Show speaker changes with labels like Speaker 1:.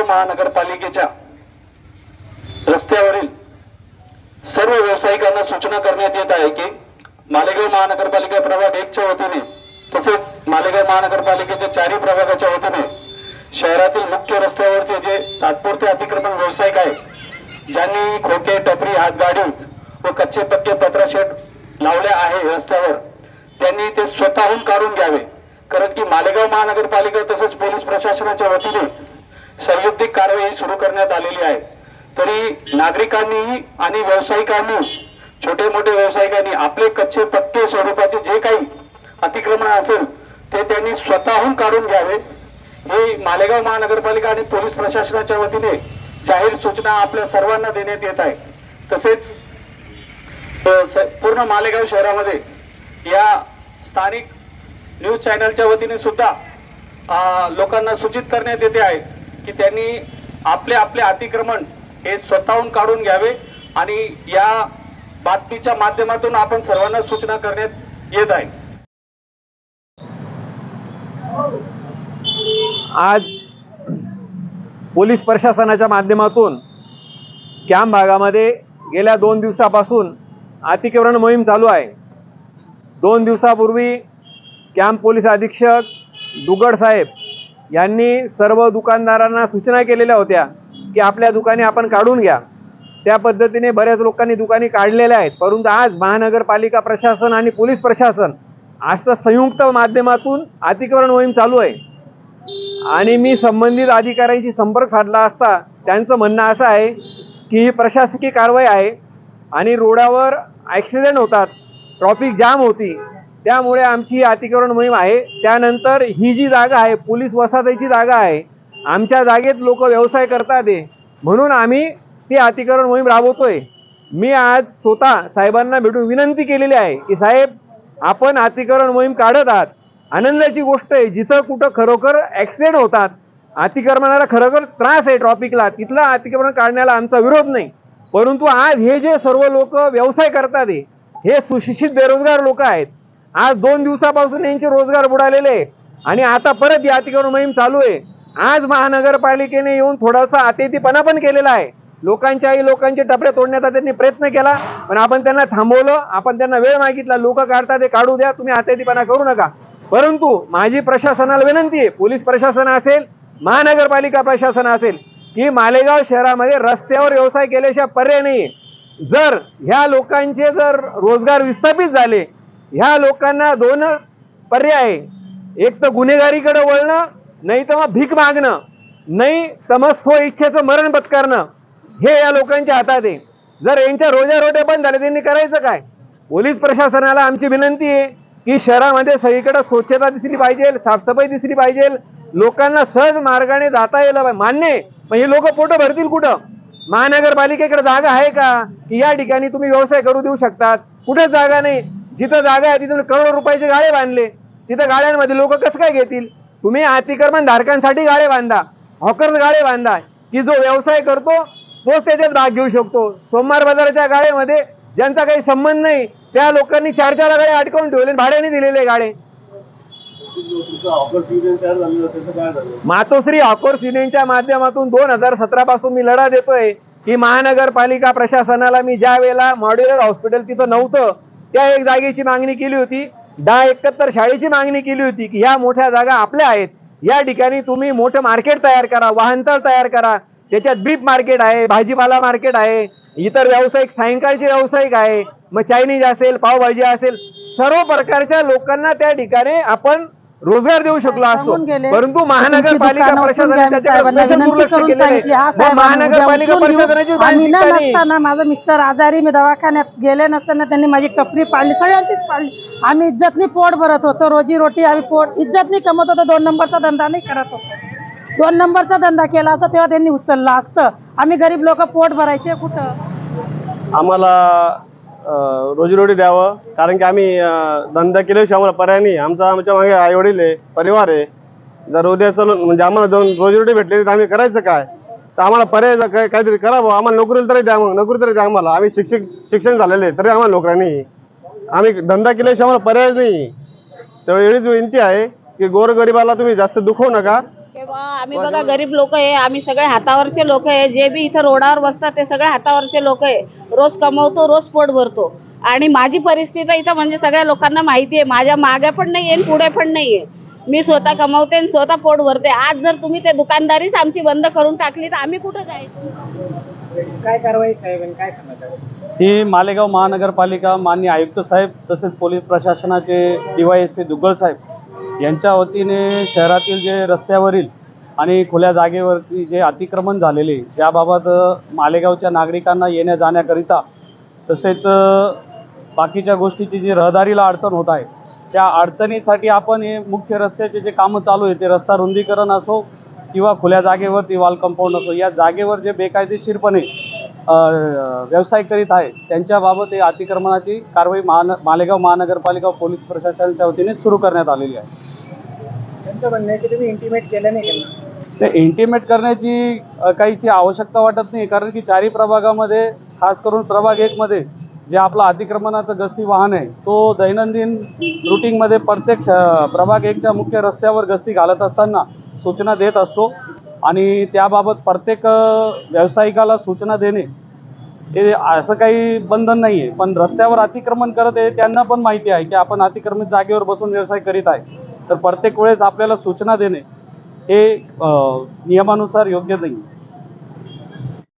Speaker 1: महानगरपालिकेच्या रस्त्यावरील सर्व व्यावसायिकांना सूचना करण्यात येत आहे की मालेगाव महानगरपालिका प्रभाग एकच्या वतीने तसेच मालेगाव महानगरपालिकेच्या चारही प्रभागाच्या वतीने शहरातील मुख्य रस्त्यावरचे जे तात्पुरते अतिक्रमण व्यावसायिक आहेत ज्यांनी खोके टपरी हातगाडी व कच्चे पक्के पत्राशेड लावले आहे रस्त्यावर त्यांनी ते स्वतःहून काढून घ्यावे. कारण की मालेगाव महानगरपालिका तसेच पोलीस प्रशासनाच्या वतीने संयुक्तिक कारवाई सुरू करण्यात आलेली आहे. तरी नागरिकांनीही आणि व्यावसायिकांनी छोटे मोठे व्यावसायिकांनी आपले कच्चे पक्के स्वरूपाचे जे काही अतिक्रमण असेल ते त्यांनी स्वतःहून काढून घ्यावे. हे मालेगाव महानगरपालिका आणि पोलीस प्रशासनाच्या वतीने जाहीर सूचना आपल्या सर्वांना देण्यात येत आहे. तसेच स- पूर्ण मालेगाव शहरामध्ये या स्थानिक न्यूज चॅनलच्या वतीने सुद्धा लोकांना सूचित करण्यात येते आहे की त्यांनी आपले आपले अतिक्रमण हे स्वतःहून काढून घ्यावे आणि या बातमीच्या माध्यमातून आपण सर्वांना सूचना करण्यात येत आहे.
Speaker 2: आज पोलीस प्रशासनाच्या माध्यमातून कॅम्प भागामध्ये गेल्या दोन दिवसापासून अतिक्रमण मोहीम चालू आहे. दोन दिवसापूर्वी कॅम्प पोलीस अधीक्षक दुगड साहेब यांनी सर्व दुकानदारांना सूचना केलेल्या होत्या की आपल्या दुकाने आपण काढून घ्या. त्या पद्धतीने बऱ्याच लोकांनी दुकाने काढलेल्या आहेत. परंतु आज महानगरपालिका प्रशासन आणि पोलीस प्रशासन आजचं संयुक्त माध्यमातून अतिक्रमण मोहीम चालू आहे. आणि मी संबंधित अधिकाऱ्यांशी संपर्क साधला असता त्यांचं म्हणणं असं आहे की ही प्रशासकीय कारवाई आहे आणि रोडावर ॲक्सिडेंट होतात ट्रॉफिक जाम होती त्यामुळे आमची ही अतिक्रमण मोहीम आहे. त्यानंतर ही जी जागा आहे पोलीस वसाहतीची जागा आहे आमच्या जागेत लोक व्यवसाय करतात आहे म्हणून आम्ही ती अतिक्रमण मोहीम राबवतोय. मी आज स्वतः साहेबांना भेटून विनंती केलेली आहे की साहेब आपण अतिक्रमण मोहीम काढत आहात. आनंदाची गोष्ट आहे जिथं कुठं खरोखर ॲक्सिडेंट होतात अतिक्रमणाला खरोखर त्रास आहे ट्रॉफिकला तिथलं अतिक्रमण काढण्याला आमचा विरोध नाही. परंतु आज हे जे सर्व लोक व्यवसाय करतात हे सुशिक्षित बेरोजगार लोक आहेत. आज दोन दिवसापासून यांचे रोजगार बुडालेले आणि आता परत या अतिक्रमण मोहीम चालू आहे. आज महानगरपालिकेने येऊन थोडासा अतिथीपणा पण केलेला आहे. लोकांच्याही लोकांचे टपरे तोडण्याचा त्यांनी प्रयत्न केला पण आपण त्यांना थांबवलं आपण त्यांना वेळ मागितला लोक काढता ते काढू द्या तुम्ही अतिथीपणा करू नका. परंतु माझी प्रशासनाला विनंती आहे पोलीस प्रशासन असेल महानगरपालिका प्रशासन असेल की मालेगाव शहरामध्ये रस्त्यावर व्यवसाय केल्याशिवाय पर्याय नाही जर ह्या लोकांचे जर रोजगार विस्थापित झाले ह्या लोकांना दोन पर्याय. आहे. एक तर गुन्हेगारीकडे वळणं नाही तर मग भीक मागणं नाही तर मग स्व इच्छेचं मरण पत्करणं. हे या लोकांच्या हातात आहे. जर यांच्या रोजा रोट्या बंद झाल्या त्यांनी करायचं काय? पोलीस प्रशासनाला आमची विनंती आहे की शहरामध्ये सगळीकडे स्वच्छता दिसली पाहिजे साफसफाई दिसली पाहिजे. लोकांना सहज मार्गाने जाता यायला पाहिजे. मान्य आहे. पण हे लोक पोटं भरतील कुठं? महानगरपालिकेकडे जागा आहे का? की या ठिकाणी तुम्ही व्यवसाय करू देऊ शकतात. कुठेच जागा नाही? जिथं जागा आहे तिथून करोडो रुपयाचे गाळे बांधले. तिथं गाड्यांमध्ये लोक कसं काय घेतील? तुम्ही अतिक्रमण धारकांसाठी गाळे बांधा हॉकर्स गाळे बांधा की जो व्यवसाय करतो तोच त्याच्यात भाग घेऊ शकतो. सोमवार बाजाराच्या गाळेमध्ये ज्यांचा काही संबंध नाही त्या लोकांनी चार चार गाळे अडकवून ठेवले भाड्याने दिलेले गाळे. मातोश्री हॉकर्स युनियनच्या माध्यमातून दोन हजार सतरा पासून मी लढा देतोय की महानगरपालिका प्रशासनाला मी ज्या वेळेला मॉड्युलर हॉस्पिटल तिथं नव्हतं त्या एक जागेची मागणी केली होती. दहा एकाहत्तर शाळेची मागणी केली होती की ह्या मोठ्या जागा आपल्या आहेत. या ठिकाणी तुम्ही मोठं मार्केट तयार करा वाहनतळ तयार करा. त्याच्यात बीप मार्केट आहे भाजीपाला मार्केट आहे इतर व्यावसायिक सायंकाळचे व्यावसायिक आहे. मग चायनीज असेल पावभाजी असेल सर्व प्रकारच्या लोकांना त्या ठिकाणी आपण रोजगार देऊ शकलो असतो. परंतु महानगरपालिका प्रशासनाने त्याच्याकडे स्पेशल दुर्लक्ष केलेलं
Speaker 3: हा
Speaker 2: आहे महानगरपालिका. प्रशासनाची
Speaker 3: नसताना माझं मिस्टर आजारी मी दवाखान्यात गेले नसताना त्यांनी माझी टपरी पाडली सगळ्यांचीच पाडली. आम्ही इज्जतनी पोट भरत होतो रोजी रोटी आम्ही पोट इज्जतनी कमवत होतो दोन नंबरचा धंदा नाही करत होतो. दोन नंबरचा धंदा केला असता तेव्हा त्यांनी उचलला असतं. आम्ही गरीब लोक पोट भरायचे कुठं?
Speaker 4: आम्हाला रोजीरोटी द्यावं. कारण की आम्ही धंदा केल्याशिवाय आम्हाला पर्याय नाही. आमचा आमच्या मागे आई वडील आहे परिवार आहे. जर उद्या चलून म्हणजे आम्हाला जाऊन रोजीरोटी भेटली तर आम्ही करायचं काय? तर आम्हाला पर्याय काय काहीतरी करावं. आम्हाला नोकरीला तरी द्या मग. नोकरी तरी द्या आम्हाला. आम्ही शिक्षक शिक्षण झालेले आहे, तरी आम्हाला नोकऱ्या नाही. आम्ही धंदा केल्याशिवाय आम्हाला पर्याय नाही. त्यामुळे एवढीच विनंती आहे की गोरगरिबाला तुम्ही जास्त दुखवू नका.
Speaker 5: आम्ही बघा गरीब लोक आहे आम्ही सगळे हातावरचे लोक आहे. जे बी इथं रोडावर बसतात ते सगळे हातावरचे लोक आहे. रोज कमवतो रोज पोट भरतो. आणि माझी परिस्थिती इथं म्हणजे सगळ्या लोकांना माहिती आहे. माझ्या मागे पण नाही आहे पुढे पण नाही आहे मी स्वतः कमवते आणि स्वतः पोट भरते. आज जर तुम्ही ते दुकानदारीच आमची बंद करून टाकली तर आम्ही कुठं जायचं?
Speaker 6: काय कारवाई साहेब आणि काय सांगत
Speaker 7: ही मालेगाव महानगरपालिका मान्य आयुक्त साहेब तसेच पोलीस प्रशासनाचे D Y S P Duggal साहेब यांच्या वतीने शहरातील जे रस्त्यावरील आणि खुल्या जागेवरती जे अतिक्रमण झालेले ज्याबाबत मालेगावच्या नागरिकांना येण्या जाण्याकरिता तसेच बाकीच्या गोष्टीची जी रहदारीला अडचण होत आहे त्या अडचणीसाठी आपण हे मुख्य रस्त्याचे जे कामं चालू आहे ते रस्ता रुंदीकरण असो किंवा खुल्या जागेवरती वॉल कंपाऊंड असो या जागेवर जे बेकायदेशीरपणे व्यवसाय करीत आहे त्यांच्याबाबत हे अतिक्रमणाची कारवाई महान मालेगाव महानगरपालिका पोलीस प्रशासनाच्या वतीने सुरू करण्यात आलेली आहे.
Speaker 6: त्यांचं म्हणणं आहे की तुम्ही इंटिमेट केलं नाही त्यांना.
Speaker 7: ते इंटिमेट करण्याची काहीशी आवश्यकता वाटत नाही कारण की चारी प्रभागामध्ये खास करून प्रभाग एकमध्ये जे आपला अतिक्रमणाचं गस्ती वाहन आहे तो दैनंदिन रुटीनमध्ये प्रत्येक प्रभाग एकच्या मुख्य रस्त्यावर गस्ती घालत असताना सूचना देत असतो. आणि त्याबाबत प्रत्येक व्यावसायिकाला सूचना देणे हे असं काही बंधन नाही आहे पण रस्त्यावर अतिक्रमण करत आहे त्यांना पण माहिती आहे की आपण अतिक्रमित जागेवर बसून व्यवसाय करीत आहे. तर प्रत्येक वेळेस आपल्याला सूचना देणे हे नियमानुसार योग्य नाही